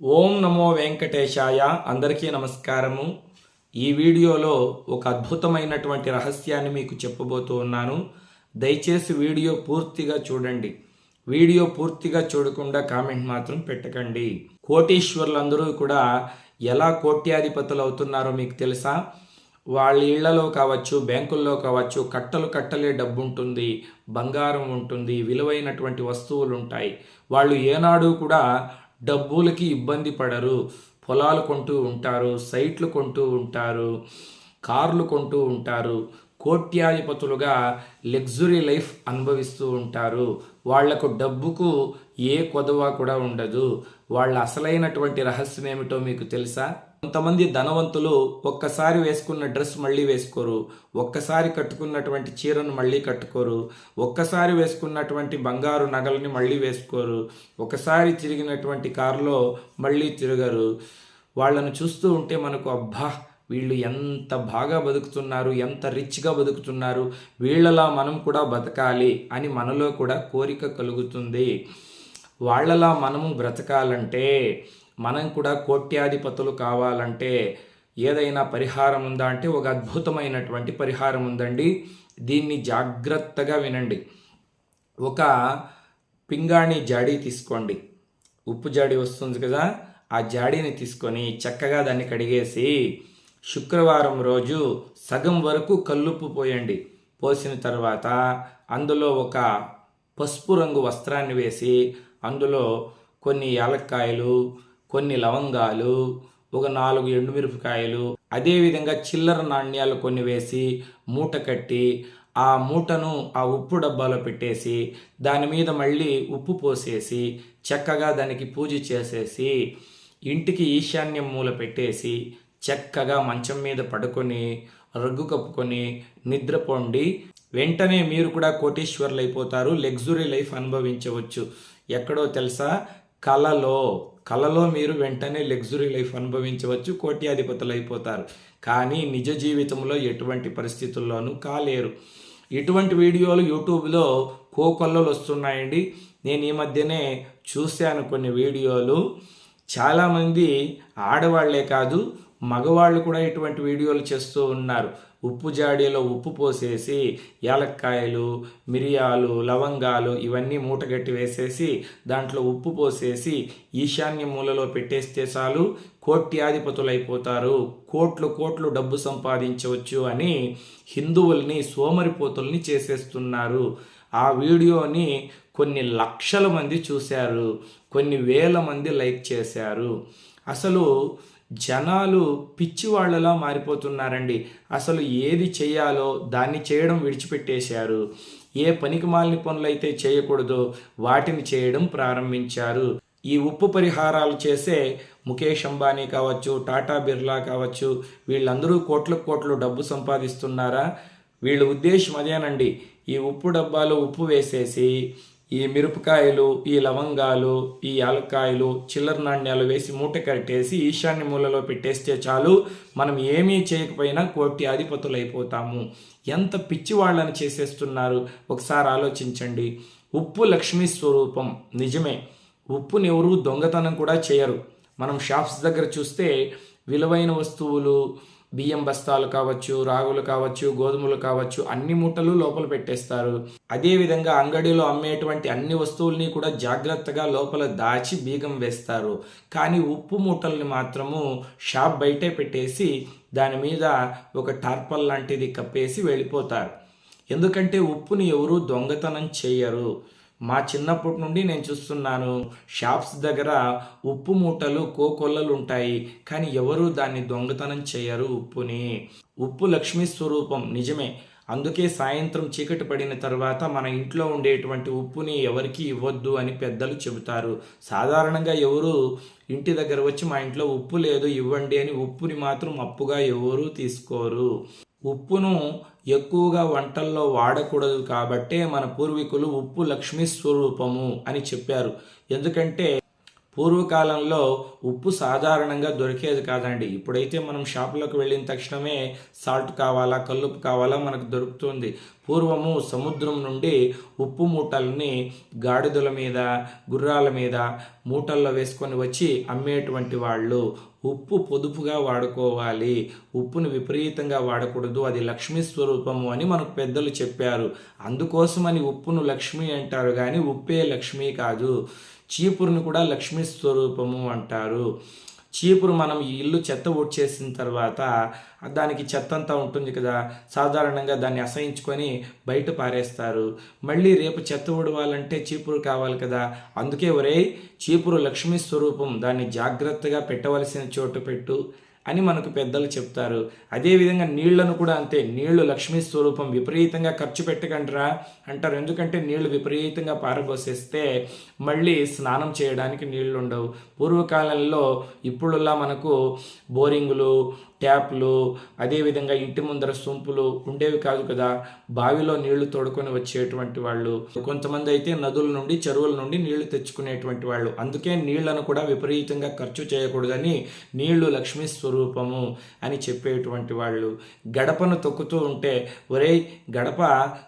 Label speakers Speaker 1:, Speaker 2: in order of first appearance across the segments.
Speaker 1: ఓం నమో వెంకటేశాయ. అందరికీ నమస్కారము. ఈ వీడియోలో ఒక అద్భుతమైనటువంటి రహస్యాన్ని మీకు చెప్పబోతూ ఉన్నాను. దయచేసి వీడియో పూర్తిగా చూడండి. వీడియో పూర్తిగా చూడకుండా కామెంట్ మాత్రం పెట్టకండి. కోటీశ్వరులందరూ కూడా ఎలా కోట్యాధిపతులు అవుతున్నారో మీకు తెలుసా? వాళ్ళ ఇళ్ళలో కావచ్చు బ్యాంకుల్లో కావచ్చు కట్టలు కట్టలే డబ్బు ఉంటుంది బంగారం ఉంటుంది విలువైనటువంటి వస్తువులు ఉంటాయి వాళ్ళు ఏనాడు కూడా డబ్బులకి ఇబ్బంది పడరు. పొలాలు కొంటూ ఉంటారు సైట్లు కొంటూ ఉంటారు కార్లు కొంటూ ఉంటారు. కోట్యాధిపతులుగా లగ్జరీ లైఫ్ అనుభవిస్తూ ఉంటారు. వాళ్ళకు డబ్బుకు ఏ కొదవ కూడా ఉండదు. వాళ్ళ అసలైనటువంటి రహస్యం ఏమిటో మీకు తెలుసా? కొంతమంది ధనవంతులు ఒక్కసారి వేసుకున్న డ్రెస్ మళ్ళీ వేసుకోరు ఒక్కసారి కట్టుకున్నటువంటి చీరను మళ్ళీ కట్టుకోరు ఒక్కసారి వేసుకున్నటువంటి బంగారు నగలని మళ్ళీ వేసుకోరు ఒకసారి తిరిగినటువంటి కారులో మళ్ళీ తిరగరు. వాళ్ళను చూస్తూ ఉంటే మనకు అబ్బా వీళ్ళు ఎంత బాగా బతుకుతున్నారు ఎంత రిచ్గా బతుకుతున్నారు వీళ్ళలా మనం కూడా బతకాలి అని మనలో కూడా కోరిక కలుగుతుంది. వాళ్ళలా మనము బ్రతకాలంటే మనం కూడా కోట్యాధిపతులు కావాలంటే ఏదైనా పరిహారం ఉందా అంటే ఒక అద్భుతమైనటువంటి పరిహారం ఉందండి. దీన్ని జాగ్రత్తగా వినండి. ఒక పింగాణి జాడీ తీసుకోండి. ఉప్పు జాడీ వస్తుంది కదా ఆ జాడీని తీసుకొని చక్కగా దాన్ని కడిగేసి శుక్రవారం రోజు సగం వరకు కల్లుప్పు పోయండి. పోసిన తర్వాత అందులో ఒక పసుపు రంగు వస్త్రాన్ని వేసి అందులో కొన్ని యాలక్కాయలు కొన్ని లవంగాలు ఒక నాలుగు ఎండుమిరపకాయలు అదేవిధంగా చిల్లర నాణ్యాలు కొన్ని వేసి మూట కట్టి ఆ మూటను ఆ ఉప్పు డబ్బాలో పెట్టేసి దాని మీద మళ్ళీ ఉప్పు పోసేసి చక్కగా దానికి పూజ చేసేసి ఇంటికి ఈశాన్యం మూల పెట్టేసి చక్కగా మంచం మీద పడుకొని రగ్గు కప్పుకొని నిద్రపోండి వెంటనే మీరు కూడా కోటీశ్వర్లు అయిపోతారు లగ్జురీ లైఫ్ అనుభవించవచ్చు. ఎక్కడో తెలుసా? కలలో. కలలో మీరు వెంటనే లగ్జరీ లైఫ్ అనుభవించవచ్చు కోట్యాధిపతులు అయిపోతారు. కానీ నిజ జీవితంలో ఎటువంటి పరిస్థితుల్లోనూ కాలేరు. ఇటువంటి వీడియోలు యూట్యూబ్లో కోకొల్లలు వస్తున్నాయండి. నేను ఈ మధ్యనే చూశాను కొన్ని వీడియోలు. చాలామంది ఆడవాళ్ళే కాదు మగవాళ్ళు కూడా ఇటువంటి వీడియోలు చేస్తూ ఉన్నారు. ఉప్పు జాడీలో ఉప్పు పోసేసి యాలక్కాయలు మిరియాలు లవంగాలు ఇవన్నీ మూటగట్టి వేసేసి దాంట్లో ఉప్పు పోసేసి ఈశాన్య మూలలో పెట్టేస్తే చాలు కోట్యాధిపతులు అయిపోతారు కోట్లు కోట్లు డబ్బు సంపాదించవచ్చు అని హిందువుల్ని సోమరిపోతుల్ని చేసేస్తున్నారు. ఆ వీడియోని కొన్ని లక్షల మంది చూశారు. కొన్ని వేల మంది లైక్ చేశారు. అసలు జనాలు పిచ్చివాళ్ళలా మారిపోతున్నారండి. అసలు ఏది చేయాలో దాన్ని చేయడం విడిచిపెట్టేశారు. ఏ పనికి మాలిన పనులైతే చేయకూడదో వాటిని చేయడం ప్రారంభించారు. ఈ ఉప్పు పరిహారాలు చేసే ముఖేష్ అంబానీ కావచ్చు టాటా బిర్లా కావచ్చు వీళ్ళందరూ కోట్ల కోట్లు డబ్బు సంపాదిస్తున్నారా? వీళ్ళ ఉద్దేశం అదేనండి. ఈ ఉప్పు డబ్బాలో ఉప్పు వేసేసి ఈ మిరపకాయలు ఈ లవంగాలు ఈ యాలక్కాయలు చిల్లర నాణ్యాలు వేసి మూట కట్టేసి ఈశాన్య మూలలో పెట్టేస్తే చాలు. మనం ఏమీ చేయకపోయినా కోటి అధిపతులు అయిపోతాము ఎంత పిచ్చి వాళ్ళని చేసేస్తున్నారు? ఒకసారి ఆలోచించండి. ఉప్పు లక్ష్మీ స్వరూపం. నిజమే. ఉప్పుని ఎవరు దొంగతనం కూడా చేయరు. మనం షాప్స్ దగ్గర చూస్తే విలువైన వస్తువులు బియ్యం బస్తాలు కావచ్చు రాగులు కావచ్చు గోధుమలు కావచ్చు అన్ని మూటలు లోపల పెట్టేస్తారు. అదేవిధంగా అంగడిలో అమ్మేటువంటి అన్ని వస్తువుల్ని కూడా జాగ్రత్తగా లోపల దాచి బీగం వేస్తారు. కానీ ఉప్పు మూటల్ని మాత్రము షాప్ బయటే పెట్టేసి దాని మీద ఒక టార్పల్ లాంటిది కప్పేసి వెళ్ళిపోతారు. ఎందుకంటే ఉప్పుని ఎవరూ దొంగతనం చేయరు మా చిన్నప్పటి నుండి నేను చూస్తున్నాను. షాప్స్ దగ్గర ఉప్పు మూటలు కోకొల్లలు ఉంటాయి. కానీ ఎవరు దాన్ని దొంగతనం చేయరు ఉప్పుని. ఉప్పు లక్ష్మీ స్వరూపం నిజమే. అందుకే సాయంత్రం చీకటి పడిన తర్వాత మన ఇంట్లో ఉండేటువంటి ఉప్పుని ఎవరికి ఇవ్వద్దు అని పెద్దలు చెబుతారు. సాధారణంగా ఎవరు ఇంటి దగ్గర వచ్చి మా ఇంట్లో ఉప్పు లేదు ఇవ్వండి అని ఉప్పుని మాత్రం అప్పుగా ఎవరూ తీసుకోరు. ఉప్పును ఎక్కువగా వంటల్లో వాడకూడదు కాబట్టే మన పూర్వీకులు ఉప్పు లక్ష్మీ స్వరూపము అని చెప్పారు. ఎందుకంటే పూర్వకాలంలో ఉప్పు సాధారణంగా దొరికేది కాదండి. ఇప్పుడైతే మనం షాపులోకి వెళ్ళిన తక్షణమే సాల్ట్ కావాలా కల్లుపు కావాలా మనకు దొరుకుతుంది. పూర్వము సముద్రం నుండి ఉప్పు మూటల్ని గాడిదల మీద గుర్రాల మీద మూటల్లో వేసుకొని వచ్చి అమ్మేటువంటి వాళ్ళు ఉప్పు పొదుపుగా వాడుకోవాలి. ఉప్పును విపరీతంగా వాడకూడదు. అది లక్ష్మీ స్వరూపము అని మనకు పెద్దలు చెప్పారు. అందుకోసమని ఉప్పును లక్ష్మి అంటారు కానీ ఉప్పే లక్ష్మి కాదు. చీపురుని కూడా లక్ష్మీ స్వరూపము అంటారు. చీపురు మనం ఈ ఇల్లు చెత్త ఊడ్చేసిన తర్వాత దానికి చెత్త అంతా ఉంటుంది కదా. సాధారణంగా దాన్ని అసహించుకొని బయట పారేస్తారు. మళ్ళీ రేపు చెత్త ఊడవాలంటే చీపురు కావాలి కదా. అందుకే ఒరే చీపురు లక్ష్మీ స్వరూపం దాన్ని జాగ్రత్తగా పెట్టవలసిన చోటు పెట్టు. అని మనకు పెద్దలు చెప్తారు. అదేవిధంగా నీళ్ళను కూడా అంతే నీళ్ళు లక్ష్మీ స్వరూపం విపరీతంగా ఖర్చు పెట్టకండిరా అంటారు. ఎందుకంటే నీళ్ళు విపరీతంగా పారబోసేస్తే మళ్ళీ స్నానం చేయడానికి నీళ్ళు ఉండవు పూర్వకాలంలో ఇప్పుడులా మనకు బోరింగులు ట్యాప్లు అదేవిధంగా ఇంటి ముందర సొంపులు ఉండేవి కాదు కదా. బావిలో నీళ్ళు తోడుకొని వచ్చేటువంటి వాళ్ళు కొంతమంది అయితే నదుల నుండి చెరువుల నుండి నీళ్ళు తెచ్చుకునేటువంటి వాళ్ళు. అందుకే నీళ్ళను కూడా విపరీతంగా ఖర్చు చేయకూడదని నీళ్ళు లక్ష్మీ స్వరూపము అని చెప్పేటువంటి వాళ్ళు. గడపను తొక్కుతూ ఉంటే ఒరే గడప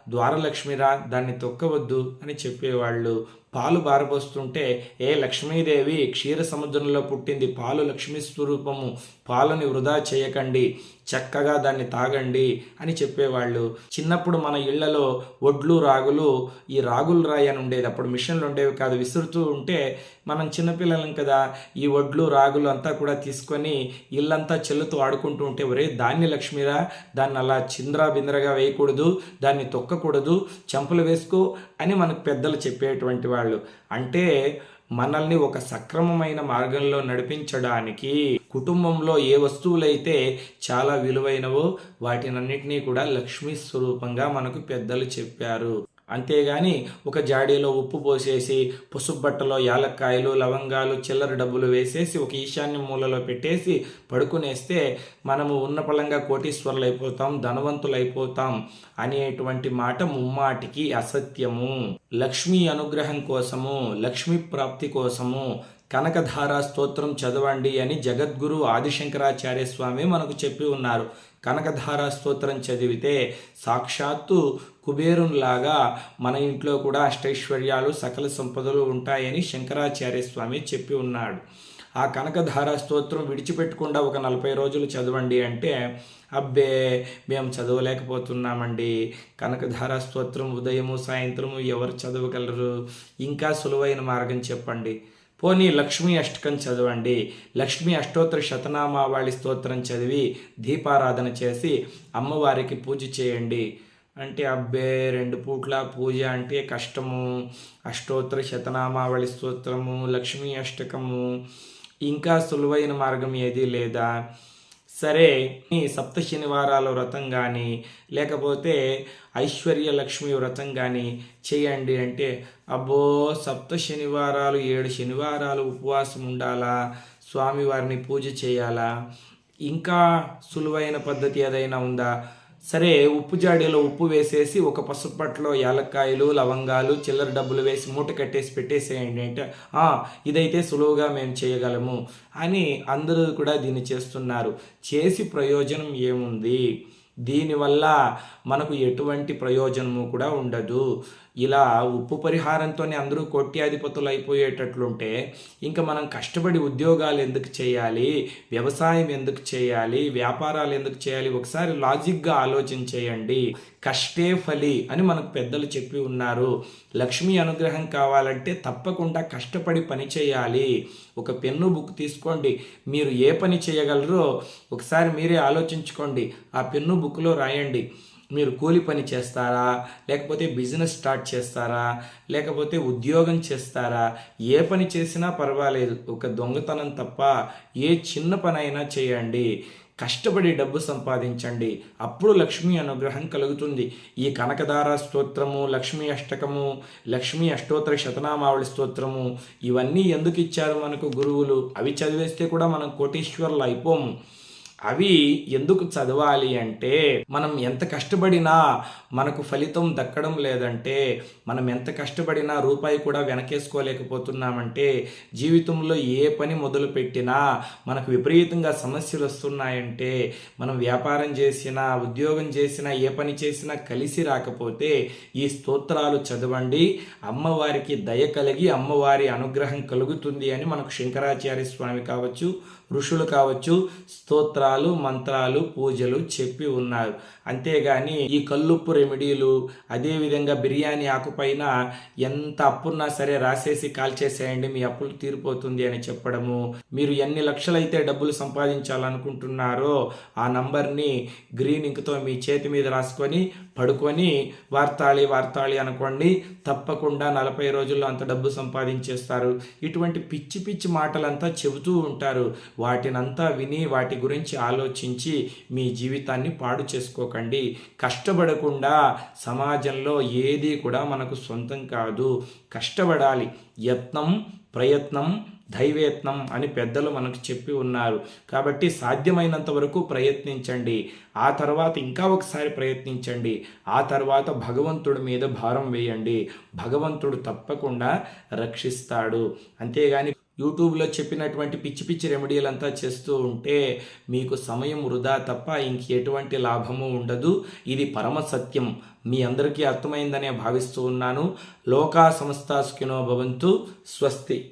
Speaker 1: ద్వారలక్ష్మిరా దాన్ని తొక్కవద్దు అని చెప్పేవాళ్ళు. పాలు బారబోస్తుంటే ఏ లక్ష్మీదేవి క్షీర సముద్రంలో పుట్టింది పాలు లక్ష్మీ స్వరూపము పాలని వృధా చేయకండి చక్కగా దాన్ని తాగండి అని చెప్పేవాళ్ళు. చిన్నప్పుడు మన ఇళ్ళలో ఒడ్లు రాగులు ఈ రాగులు రాయి అని ఉండేది. అప్పుడు మిషన్లు ఉండేవి కాదు విసురుతూ ఉంటే మనం చిన్నపిల్లలం కదా ఈ ఒడ్లు రాగులు అంతా కూడా తీసుకొని ఇల్లంతా చెల్లుతూ ఆడుకుంటూ ఉంటే ఒరే దాన్ని లక్ష్మిరా దాన్ని అలా చింద్రా బింద్రగా వేయకూడదు దాన్ని తొక్కకూడదు చెంపలు వేసుకో అని మనకు పెద్దలు చెప్పేటువంటి వాళ్ళు. అంటే మనల్ని ఒక సక్రమమైన మార్గంలో నడిపించడానికి కుటుంబంలో ఏ వస్తువులైతే చాలా విలువైనవో వాటినన్నింటినీ కూడా లక్ష్మీ స్వరూపంగా మనకు పెద్దలు చెప్పారు. అంతేగాని ఒక జాడీలో ఉప్పు పోసేసి పసుపు బట్టలో యాలక్కాయలు లవంగాలు చిల్లర డబ్బులు వేసేసి ఒక ఈశాన్య మూలలో పెట్టేసి పడుకునేస్తే మనము ఉన్న పలంగా కోటీశ్వరులు అయిపోతాం ధనవంతులు అయిపోతాం అనేటువంటి మాట ముమ్మాటికి అసత్యము. లక్ష్మీ అనుగ్రహం కోసము లక్ష్మీ ప్రాప్తి కోసము కనకధారా స్తోత్రం చదవండి అని జగద్గురు ఆదిశంకరాచార్య స్వామి మనకు చెప్పి ఉన్నారు. కనకధారా స్తోత్రం చదివితే సాక్షాత్తు కుబేరునిలాగా మన ఇంట్లో కూడా అష్టైశ్వర్యాలు సకల సంపదలు ఉంటాయని శంకరాచార్య స్వామి చెప్పి ఉన్నాడు. ఆ కనకధార స్తోత్రం విడిచిపెట్టకుండా ఒక నలభై రోజులు చదవండి అంటే అబ్బే మేము చదవలేకపోతున్నామండి. కనకధార స్తోత్రం ఉదయము సాయంత్రము ఎవరు చదవగలరు? ఇంకా సులువైన మార్గం చెప్పండి. పోనీ లక్ష్మీ అష్టకం చదవండి. లక్ష్మీ అష్టోత్తర శతనామావళి స్తోత్రం చదివి దీపారాధన చేసి అమ్మవారికి పూజ చేయండి. అంటే అబ్బే రెండు పూట్ల పూజ అంటే కష్టము. అష్టోత్తర శతనామావళి స్తోత్రము లక్ష్మీ అష్టకము. ఇంకా సులువైన మార్గం ఏదీ లేదా? సరే ఈ సప్త శనివారాల వ్రతం కానీ లేకపోతే ఐశ్వర్య లక్ష్మి వ్రతం కానీ చేయండి అంటే అబ్బో సప్త శనివారాలు ఏడు శనివారాలు ఉపవాసం ఉండాలా? స్వామివారిని పూజ చేయాలా? ఇంకా సులువైన పద్ధతి ఏదైనా ఉందా? సరే ఉప్పు జాడీలో ఉప్పు వేసేసి ఒక పసుపట్లో యాలక్కాయలు లవంగాలు చిల్లర డబ్బులు వేసి మూట కట్టేసి పెట్టేసేయండి అంటే "ఆ, ఇదైతే సులువుగా మేము చేయగలము అని అందరూ కూడా దీన్ని చేస్తున్నారు. చేసి ప్రయోజనం ఏముంది? దీనివల్ల మనకు ఎటువంటి ప్రయోజనము కూడా ఉండదు. ఇలా ఉప్పు పరిహారంతోనే అందరూ కోట్యాధిపతులు అయిపోయేటట్లుంటే ఇంకా మనం కష్టపడి ఉద్యోగాలు ఎందుకు చేయాలి వ్యవసాయం ఎందుకు చేయాలి వ్యాపారాలు ఎందుకు చేయాలి ఒకసారి లాజిక్గా ఆలోచన చేయండి కష్టే ఫలి అని మనకు పెద్దలు చెప్పి ఉన్నారు. లక్ష్మీ అనుగ్రహం కావాలంటే తప్పకుండా కష్టపడి పని చేయాలి. ఒక పెన్ను బుక్ తీసుకోండి. మీరు ఏ పని చేయగలరో ఒకసారి మీరే ఆలోచించుకోండి. ఆ పెన్ను బుక్లో రాయండి. మీరు కూలి పని చేస్తారా? లేకపోతే బిజినెస్ స్టార్ట్ చేస్తారా? లేకపోతే ఉద్యోగం చేస్తారా? ఏ పని చేసినా పర్వాలేదు. ఒక దొంగతనం తప్ప ఏ చిన్న పని అయినా చేయండి. కష్టపడి డబ్బు సంపాదించండి. అప్పుడు లక్ష్మీ అనుగ్రహం కలుగుతుంది. ఈ కనకదార స్తోత్రము లక్ష్మీ అష్టకము లక్ష్మీ అష్టోత్తర శతనామావళి స్తోత్రము ఇవన్నీ ఎందుకు ఇచ్చారు మనకు గురువులు? అవి చదివేస్తే కూడా మనం కోటీశ్వరులు అయిపోము. అవి ఎందుకు చదవాలి అంటే మనం ఎంత కష్టపడినా మనకు ఫలితం దక్కడం లేదంటే మనం ఎంత కష్టపడినా రూపాయి కూడా వెనకేసుకోలేకపోతున్నామంటే జీవితంలో ఏ పని మొదలు పెట్టినా మనకు విపరీతంగా సమస్యలు వస్తున్నాయంటే మనం వ్యాపారం చేసినా ఉద్యోగం చేసినా ఏ పని చేసినా కలిసి రాకపోతే ఈ స్తోత్రాలు చదవండి. అమ్మవారికి దయ కలిగి అమ్మవారి అనుగ్రహం కలుగుతుంది అని మనకు శంకరాచార్య స్వామి కావచ్చు ఋషులు కావచ్చు స్తోత్రాలు మంత్రాలు పూజలు చెప్పి ఉన్నారు. అంతేగాని ఈ కల్లుప్పు రెమెడీలు అదేవిధంగా బిర్యానీ ఆకుపైన ఎంత అప్పున్నా సరే రాసేసి కాల్చేసేయండి మీ అప్పులు తీరిపోతుంది అని చెప్పడము. మీరు ఎన్ని లక్షలైతే డబ్బులు సంపాదించాలనుకుంటున్నారో ఆ నంబర్ని గ్రీన్ ఇంక్తో మీ చేతి మీద రాసుకొని పడుకొని వార్తాళి వార్తాళి అనుకోండి తప్పకుండా నలభై రోజుల్లో అంత డబ్బు సంపాదించేస్తారు. ఇటువంటి పిచ్చి పిచ్చి మాటలంతా చెబుతూ ఉంటారు. వాటినంతా విని వాటి గురించి ఆలోచించి మీ జీవితాన్ని పాడు చేసుకోకండి. కష్టపడకుండా సమాజంలో ఏది కూడా మనకు సొంతం కాదు. కష్టపడాలి. యత్నం ప్రయత్నం దైవేత్నం అని పెద్దలు మనకు చెప్పి ఉన్నారు. కాబట్టి సాధ్యమైనంత వరకు ప్రయత్నించండి. ఆ తర్వాత ఇంకా ఒకసారి ప్రయత్నించండి. ఆ తర్వాత భగవంతుడి మీద భారం వేయండి. భగవంతుడు తప్పకుండా రక్షిస్తాడు. అంతేగాని యూట్యూబ్లో చెప్పినటువంటి పిచ్చి పిచ్చి రెమెడీలంతా చేస్తూ ఉంటే మీకు సమయం వృధా తప్ప ఇంక ఎటువంటి లాభము ఉండదు. ఇది పరమ సత్యం. మీ అందరికీ అర్థమైందనే భావిస్తూ ఉన్నాను. లోకా సంస్థ భవంతు. స్వస్తి.